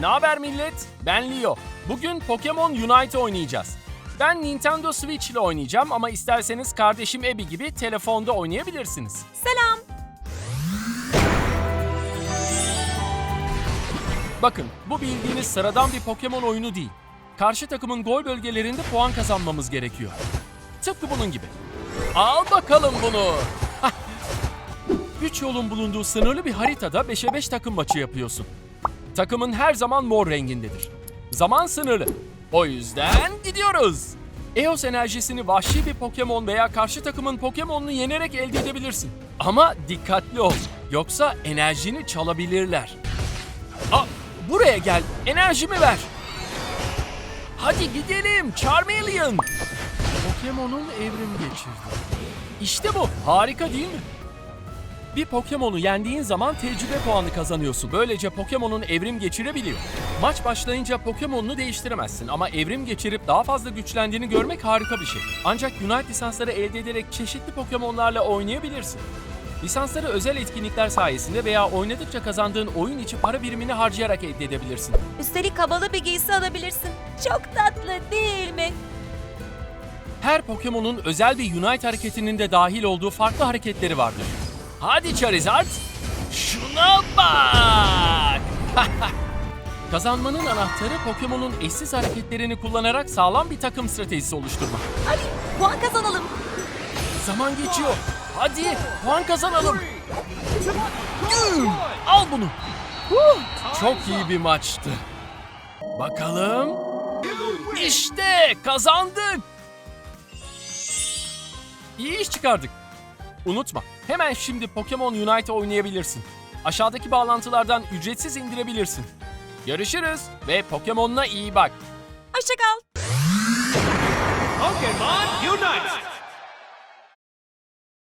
Ne haber millet? Ben Leo. Bugün Pokemon Unite oynayacağız. Ben Nintendo Switch ile oynayacağım ama isterseniz kardeşim Ebi gibi telefonda oynayabilirsiniz. Selam. Bakın, bu bildiğiniz sıradan bir Pokemon oyunu değil. Karşı takımın gol bölgelerinde puan kazanmamız gerekiyor. Tıpkı bunun gibi. Al bakalım bunu. Hah. Üç yolun bulunduğu sınırlı bir haritada 5'e 5 takım maçı yapıyorsun. Takımın her zaman mor rengindedir. Zaman sınırlı. O yüzden gidiyoruz. Eos enerjisini vahşi bir Pokemon veya karşı takımın Pokemon'unu yenerek elde edebilirsin. Ama dikkatli ol. Yoksa enerjini çalabilirler. Aa, buraya gel. Enerjimi ver. Hadi gidelim Charmeleon. Pokemon'un evrim geçirdi. İşte bu. Harika değil mi? Bir Pokemon'u yendiğin zaman tecrübe puanı kazanıyorsun. Böylece Pokemon'un evrim geçirebiliyor. Maç başlayınca Pokemon'unu değiştiremezsin ama evrim geçirip daha fazla güçlendiğini görmek harika bir şey. Ancak Unite lisansları elde ederek çeşitli Pokemon'larla oynayabilirsin. Lisansları özel etkinlikler sayesinde veya oynadıkça kazandığın oyun içi para birimini harcayarak elde edebilirsin. Üstelik havalı bir giysi alabilirsin. Çok tatlı değil mi? Her Pokemon'un özel bir Unite hareketinin de dahil olduğu farklı hareketleri vardır. Hadi Charizard, şuna bak! Kazanmanın anahtarı Pokemon'un eşsiz hareketlerini kullanarak sağlam bir takım stratejisi oluşturmak. Hadi puan kazanalım. Zaman geçiyor. Hadi puan kazanalım. Güm! Al bunu. Huh! Çok iyi bir maçtı. Bakalım. İşte kazandık. İyi iş çıkardık. Unutma, hemen şimdi Pokemon Unite oynayabilirsin. Aşağıdaki bağlantılardan ücretsiz indirebilirsin. Görüşürüz ve Pokemon'una iyi bak. Hoşça kal. Pokemon Unite!